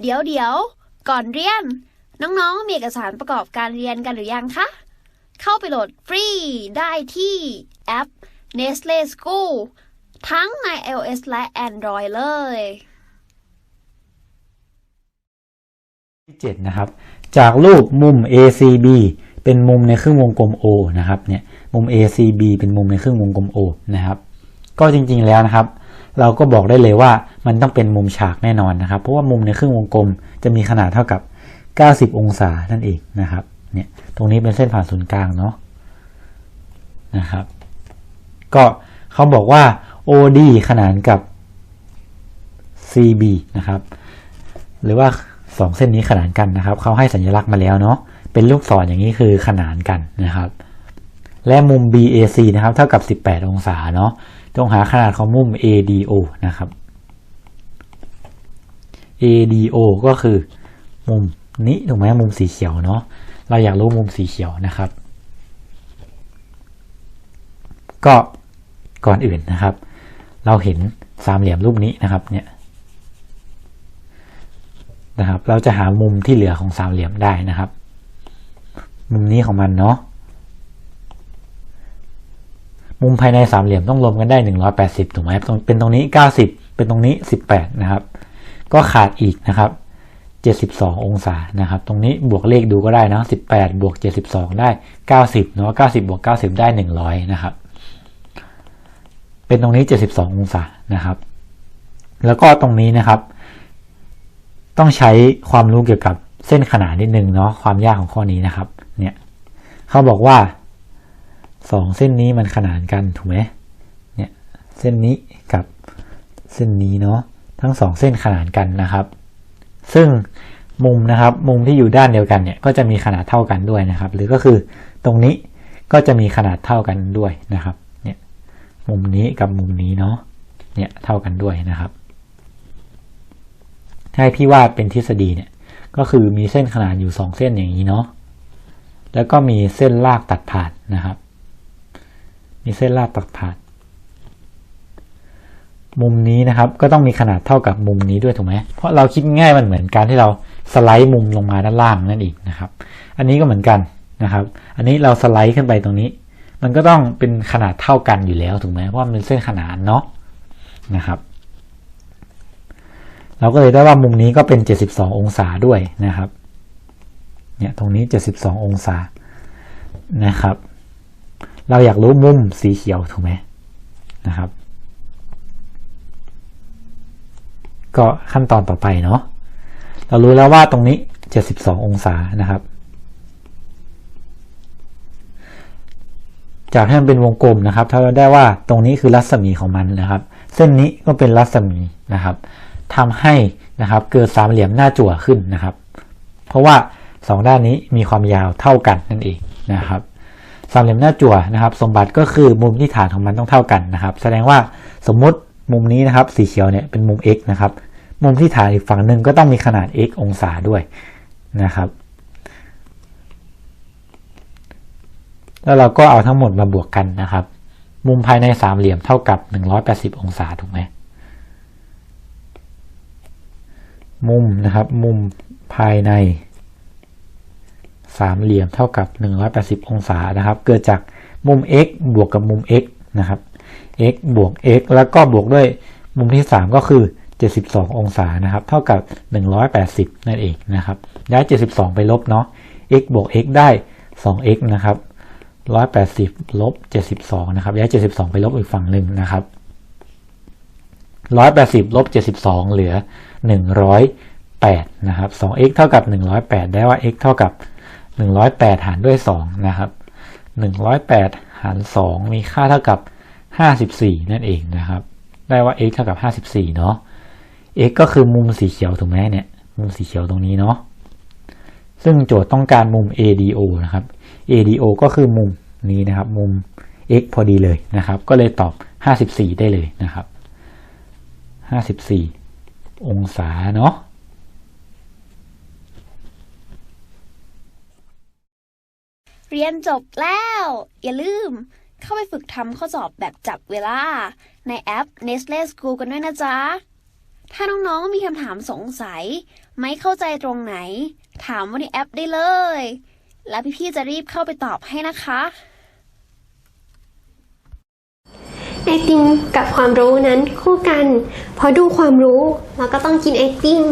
เดี๋ยวเดี๋ยวก่อนเรียน น้องๆ มีเอกสารประกอบการเรียนกันหรือยังคะ เข้าไปโหลดฟรีได้ที่แอป Nestle School ทั้งใน iOS และ Android เลยที่7นะครับ จากรูปมุม ACB เป็นมุมในครึ่งวงกลม O นะครับเนี่ยมุม ACB เป็นมุมในครึ่งวงกลม O นะครับ ก็จริงๆแล้วนะครับ เราก็บอกได้เลยว่ามันต้องเป็นมุมฉากแน่นอนนะครับ เพราะว่ามุมในครึ่งวงกลมจะมีขนาดเท่ากับ 90 องศานั่นเองนะครับ เนี่ย ตรงนี้เป็นเส้นผ่านศูนย์กลางเนาะ นะครับ ก็เขาบอกว่า OD ขนานกับ CB นะครับ หรือว่าสองเส้นนี้ขนานกันนะครับ เขาให้สัญลักษณ์มาแล้วเนาะ เป็นลูกศรออย่างนี้คือขนานกันนะครับ และมุม BAC นะครับ เท่ากับ 18 องศาเนาะ จงหาขนาดของมุม ADO นะครับ ADO ก็คือมุมนี้ถูกไหมมุมสีเขียวเนาะเราอยากรู้มุมสีเขียวนะครับ ก็ก่อนอื่นนะครับ เราเห็นสามเหลี่ยมรูปนี้นะครับเนี่ยนะครับ เราจะหามุมที่เหลือของสามเหลี่ยมได้นะครับ มุมนี้ของมันเนาะ มุมภายในสามเหลี่ยมต้องรวมกันได้ 180 ถูกไหมตรงเป็นตรงนี้ 90 เป็นตรงนี้ 18 นะครับ ก็ขาดอีกนะครับ 72 องศานะครับ ตรงนี้บวกเลขดูก็ได้นะ18 บวก 72 ได้ 90 เนาะ90 บวก 90 ได้ 100 นะครับ เป็นตรงนี้ 72 องศานะครับ แล้วก็ตรงนี้นะครับ ต้องใช้ความรู้เกี่ยวกับเส้นขนานนิดนึงเนาะความยากของข้อนี้นะครับ เนี่ยเขาบอกว่า สองเส้นนี้มันขนานกันถูกไหมเนี่ยเส้นนี้กับเส้นนี้เนาะทั้งสองเส้นขนานกันนะครับ ซึ่งมุมนะครับมุมที่อยู่ด้านเดียวกันเนี่ยก็จะมีขนาดเท่ากันด้วยนะครับ หรือก็คือตรงนี้ก็จะมีขนาดเท่ากันด้วยนะครับเนี่ยมุมนี้กับมุมนี้เนาะเนี่ยเท่ากันด้วยนะครับให้พี่วาดเป็นทฤษฎีเนี่ยก็คือมีเส้นขนานอยู่สองเส้นอย่างนี้เนาะแล้วก็มีเส้นลากตัดผ่านนะครับ มีเส้นลากตัดผ่าน มุมนี้นะครับ ก็ต้องมีขนาดเท่ากับมุมนี้ด้วยถูกไหมเพราะเราคิดง่ายมันเหมือนการที่เราสไลด์มุมลงมาด้านล่างนั่นเองนะครับ อันนี้ก็เหมือนกันนะครับ อันนี้เราสไลด์ขึ้นไปตรงนี้ มันก็ต้องเป็นขนาดเท่ากันอยู่แล้วถูกไหมเพราะมันเป็นเส้นขนานเนาะนะครับ เราก็เลยได้ว่ามุมนี้ก็เป็น 72 องศาด้วยนะครับ เนี่ยตรงนี้ 72 องศานะครับ เราอยากรู้มุมสีเขียวถูกไหมนะครับ ก็ขั้นตอนต่อไปเนาะเรารู้แล้วว่าตรงนี้ 72 องศานะครับ จากให้มันเป็นวงกลมนะครับ ถ้าเราได้ว่าตรงนี้คือรัศมีของมันนะครับ เส้นนี้ก็เป็นรัศมีนะครับทำให้นะครับเกิดสามเหลี่ยมหน้าจั่วขึ้นนะครับ เพราะว่าสองด้านนี้มีความยาวเท่ากันนั่นเองนะครับ สามเหลี่ยมหน้าจั่วนะครับ สมบัติก็คือมุมที่ฐานของมันต้องเท่ากันนะครับ แสดงว่าสมมุติมุมนี้นะครับสีเขียวเนี่ยเป็นมุม x นะครับ มุมที่ฐานอีกฝั่งหนึ่งก็ต้องมีขนาด x องศาด้วยนะครับ แล้วเราก็เอาทั้งหมดมาบวกกันนะครับ มุมภายในสามเหลี่ยมเท่ากับ 180 องศาถูกไหมมุมนะครับ มุมภายใน สามเหลี่ยมเท่ากับ 180 องศานะครับ เกิดจากมุม x บวกกับมุม x นะครับ x บวก x แล้วก็บวกด้วยมุมที่ 3 ก็คือ 72 องศานะครับ เท่ากับ 180 นั่นเองนะครับ ย้าย 72 ไปลบเนาะ x บวก x ได้ 2x นะครับ 180 ลบ 72 นะครับ ย้าย 72 ไปลบอีกฝั่งหนึ่งนะครับ 180 ลบ 72 เหลือ 108 นะครับ 2x เท่ากับ 108 ได้ว่า x เท่ากับ 108 หารด้วย 2 นะครับ 108 หาร 2 มีค่าเท่ากับ 54 นั่นเองนะครับ ได้ว่า x เท่ากับ 54 เนาะ x ก็คือมุมสีเขียวถูกไหมเนี่ย มุมสีเขียวตรงนี้เนาะ ซึ่งโจทย์ต้องการมุม ADO นะครับ ADO ก็คือมุมนี้นะครับ มุม x พอดีเลยนะครับ ก็เลยตอบ 54 ได้เลยนะครับ 54 องศาเนาะ เรียนจบแล้ว อย่าลืม เข้าไปฝึกทำข้อสอบแบบจับเวลา ในแอป Nestle School กันด้วยนะจ๊ะ ถ้าน้องๆมีคำถามสงสัย ไม่เข้าใจตรงไหน ถามว่าในแอปได้เลย แล้วพี่ๆจะรีบเข้าไปตอบให้นะคะไอติมกับความรู้นั้นคู่กัน พอดูความรู้เราก็ต้องกินไอติม